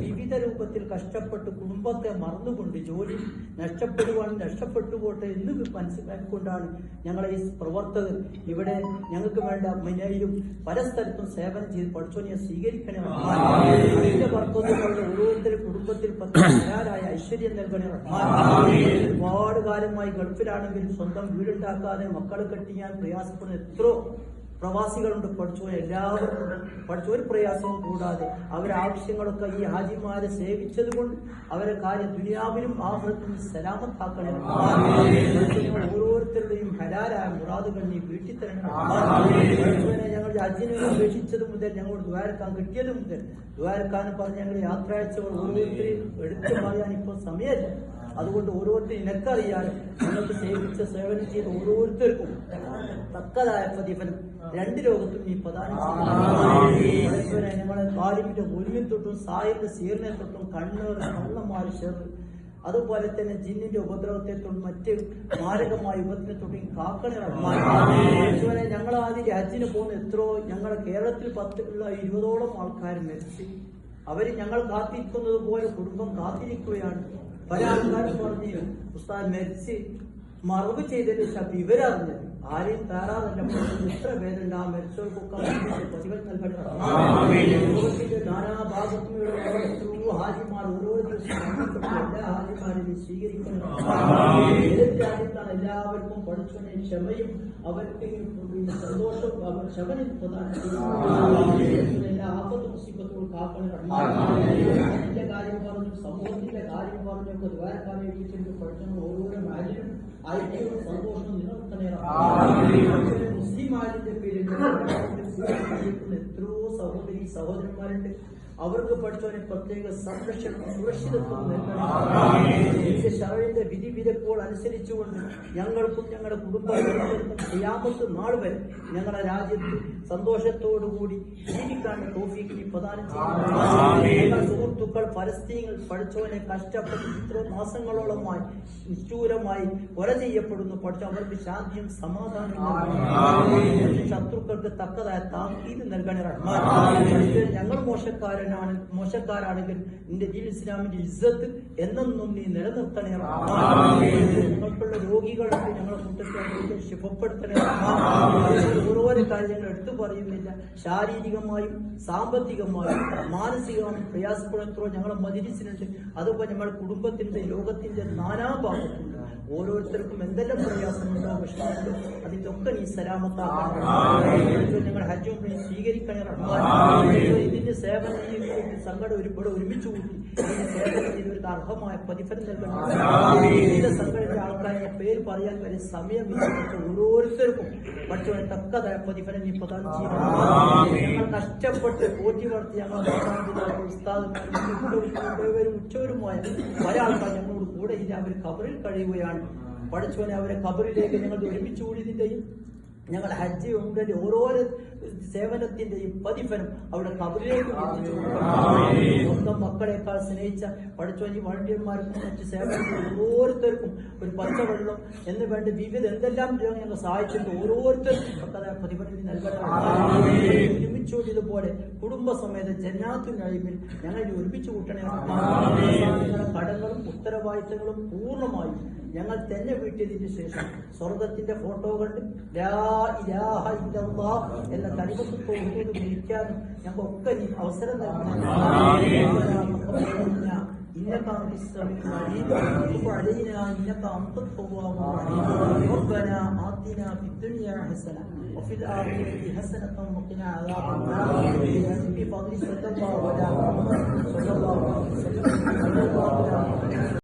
വിവിധ രൂപത്തിൽ കഷ്ടപ്പെട്ട് കുടുംബത്തെ മറന്നുകൊണ്ട് ജോലി നഷ്ടപ്പെടുവാൻ നഷ്ടപ്പെട്ടു പോട്ടെ എന്ന് മനസ്സിലാക്കിക്കൊണ്ടാണ് ഞങ്ങളെ ഈ പ്രവർത്തകർ ഇവിടെ ഞങ്ങൾക്ക് വേണ്ട മിനയിലും പല സ്ഥലത്തും സേവനം ചെയ്ത് പഠിച്ചോനെ സ്വീകരിക്കണേ. അതിന്റെ ഓരോരുത്തരും കുടുംബത്തിൽ പത്തിരായ ഐശ്വര്യം നൽകണേ. ഒരുപാട് കാലമായി ഗൾഫിലാണെങ്കിലും സ്വന്തം വീടുണ്ടാക്കാതെ മക്കളെ കെട്ടിയാൻ പ്രയാസപ്പെടുന്ന എത്രയോ പ്രവാസികളുണ്ട് പഠിച്ചോ എല്ലാവർക്കും പഠിച്ച ഒരു പ്രയാസവും കൂടാതെ അവരെ ആവശ്യങ്ങളൊക്കെ ഈ ഹാജിമാരെ സേവിച്ചത് കൊണ്ട് അവരെ കാര്യം ദുനിയാവിലും ആഹ്ലത്തിലും സലാമത്താക്കണേ. ഓരോരുത്തരുടെയും ഹരാരായ മുറാദുകൾ നീ വീട്ടിൽ തരണം ഞങ്ങളുടെ ഹജ്ജിനെ ഉപേക്ഷിച്ചത് മുതൽ ഞങ്ങൾ ദ്വാരക്കാൻ കിട്ടിയത് മുതൽ ദ്വാരക്കാനും പറഞ്ഞ് ഞങ്ങൾ യാത്രയച്ചവർ ഓരോരുത്തരെയും എടുത്തു പറയാൻ ഇപ്പോൾ സമയമില്ല. അതുകൊണ്ട് ഓരോരുത്തരും നിനക്കറിയാനും നിങ്ങൾക്ക് സേവിച്ച സേവനം ചെയ്ത ഓരോരുത്തർക്കും തക്കതായ പ്രതിഫലം രണ്ട് ലോകത്തും നീ പ്രധാന. ഞങ്ങളെ കാലിമിന്റെ ഒലിമിൽ തൊട്ടും സായിന്റെ സീറിനെ തൊട്ടും കണ്ണൂർ കള്ളന്മാര് ഷെറ് അതുപോലെ തന്നെ ജിന്നിന്റെ ഉപദ്രവത്തെ തൊട്ടും മറ്റ് മാരകമായ ഉപദ്രവത്തെ തൊട്ടും കാക്കണേ ഞങ്ങൾ ആദ്യം ഹജ്ജിന് പോകുന്ന എത്രയോ ഞങ്ങളുടെ കേരളത്തിൽ പത്തുള്ള ഇരുപതോളം ആൾക്കാർ മരിച്ച്. അവർ ഞങ്ങൾ കാത്തിരിക്കുന്നത് പോലെ കുടുംബം കാത്തിരിക്കുകയാണ്. പല ആൾക്കാരും പറഞ്ഞു ഉസ്താദ് മരിച്ച് മറവ് ചെയ്തതിന് ശേഷം ഇവരറിഞ്ഞത് ആരെയും താറാറല്ല എത്ര പേരുണ്ട് ആ മരിച്ചവർക്കൊക്കെ മനുഷ്യന്റെ പ്രതിഫലം നൽകണേ ലോകത്തിന്റെ നാനാഭാഗത്തുള്ള എത്രയോ ഹാജിമാർ ഓരോ ദിവസം മരണപ്പെട്ട എല്ലാ ഹാജിമാരെയും സ്വീകരിക്കണം ഏത് രാജ്യത്താണ് എല്ലാവർക്കും പഠിച്ചവനെ ക്ഷമയും അവർക്ക് പിന്നെ സന്തോഷവും അവർ ക്ഷമനും പ്രധാനം ചെയ്യുന്നു എല്ലാ ആപത്ത് മുസീബത്തുകളും കാക്കണം അതിന്റെ കാര്യം പറഞ്ഞു സമൂഹത്തിന്റെ കാര്യം പറഞ്ഞു ഒക്കെ ദ്വാരക്കാൻ വേണ്ടിയിട്ട് പഠിച്ചവങ്ങൾ ഓരോരോ മാലിനും ഐക്യവും സന്തോഷവും നിലനിർത്തണേ മുസ്ലിം ആലിന്റെ പേരിൽ എത്രയോ സഹോദരി സഹോദരന്മാരുണ്ട്. അവർക്ക് പഠിച്ചവനെ പ്രത്യേക സംരക്ഷണം സുരക്ഷിതത്വം നൽകണം. വിധി വിലക്കുകൾ അനുസരിച്ചുകൊണ്ട് ഞങ്ങൾക്കും ഞങ്ങളുടെ കുടുംബങ്ങൾക്കും ചെയ്യാമത്ത് നാൾ വരെ ഞങ്ങളുടെ രാജ്യത്ത് സന്തോഷത്തോടുകൂടി ജീവിക്കാൻ തോഫിക്ക് പ്രദാനം ചെയ്യുന്നു സുഹൃത്തുക്കൾ പരസ്തീങ്ങൾ പഠിച്ചവനെ കഷ്ടപ്പെട്ട് ഇത്ര മാസങ്ങളോളമായി നിഷ്ഠൂരമായി കൊല ചെയ്യപ്പെടുന്നു. പഠിച്ച അവർക്ക് ശാന്തിയും സമാധാനവും. ശത്രുക്കൾക്ക് തക്കതായ താക്കീത് നൽകണേ റഹ്മാൻ ഞങ്ങൾ മോശക്കാരനാണ് മോശക്കാരാണെങ്കിൽ നിന്റെ ദീൻ ഇസ്ലാമിന്റെ ഇസ്സത്ത് എന്നെന്നും നീ നിലനിർത്തണേ റഹ്മാൻ. ഞങ്ങൾക്കുള്ള രോഗികൾക്ക് ഞങ്ങളെ കൂട്ടത്തിൽ ശുഭപ്പെടുത്തണേ റഹ്മാൻ. ഓരോരോ കാര്യങ്ങൾ എടുത്തു പറയുന്നില്ല. ശാരീരികമായും സാമ്പത്തികമായും മാനസികമായും പ്രയാസപ്പെടുത്തോ ഞങ്ങളെ മതിരിച്ചിട്ടുണ്ട് അതുപോലെ നമ്മുടെ കുടുംബത്തിന്റെ ലോകത്തിന്റെ നാനാഭാഗത്തുണ്ട്. ഓരോരുത്തർക്കും എന്തെല്ലാം പ്രയാസമുണ്ടോ വിഷമമുണ്ടോ. അതിന്റെ ഒക്കെ നീ സലാമത്താക്കണം ഞങ്ങൾ ഹജ്ജും നീ സ്വീകരിക്കണേ ഇതിന്റെ സേവനം സങ്കടം ഒരുപാട് ഒരുമിച്ച് കൂട്ടി. ഇതിന്റെ സേവനം അർഹമായ പ്രതിഫലം നൽകണം. വിവിധ സംഘടനയുടെ ആൾക്കാരെ പേര് പറയാൻ വരെ സമയം വിനിയോഗിച്ച ഓരോരുത്തർക്കും മറ്റൊരു തക്കതായ പ്രതിഫലം നീ പ്രദാനം ചെയ്യണം ഞങ്ങൾ കഷ്ടപ്പെട്ട് പോറ്റി വളർത്തി ഞങ്ങൾ ഉസ്താദുമാരും ഉച്ചവരുമായ പല ആൾക്കാർ ഞങ്ങളോട് കൂടെ ഇല്ല അവർ കബറിൽ കഴിയുകയാണ്. പഠിച്ചവനെ അവരെ കബറിലേക്ക് ഞങ്ങൾ ഒരുമിച്ച് കൂടിയതിന്റെയും ഞങ്ങൾ ഹജ്ജ് ഉണ്ടല്ലേ ഓരോരോ സേവനത്തിന്റെയും പ്രതിഫലം അവിടെ കബറിലേക്ക്. സ്വന്തം മക്കളെക്കാൾ സ്നേഹിച്ച പഠിച്ചവൻ വളണ്ടിയന്മാർക്കും മറ്റ് സേവനത്തിനും ഓരോരുത്തർക്കും ഒരു പച്ചവെള്ളം എന്ന് വേണ്ട വിവിധ എന്തെല്ലാം ഞങ്ങൾ സഹായിച്ചിട്ട് ഓരോരുത്തർക്കും പ്രതിഫലം നൽകണം ഒരുമിച്ചോടിയതുപോലെ കുടുംബസമേത ജന്നാത്തു നഴിമിൽ ഞങ്ങൾ ഇനി ഒരുമിച്ച് കൂട്ടണേ. ഉത്തരവാദിത്തങ്ങളും പൂർണ്ണമായും ഞങ്ങൾ തന്നെ വീട്ടിയതിന് ശേഷം സ്വർഗത്തിന്റെ ഫോട്ടോ കണ്ട് ലാ ഇലാഹ ഇല്ലല്ലാഹ് എന്ന കലിമത്തോട് വിളിക്കാനും ഞങ്ങൾക്കൊക്കെ നീ അവസരം നൽകണം إنك أنت السميع العليم وتب علينا إنك أنت التواب الرحيم ربنا آتنا في الدنيا حسنة وفي الآخرة حسنة وقنا عذاب النار بفضل صلى الله على محمد صلى الله عليه وسلم صلى الله عليه وسلم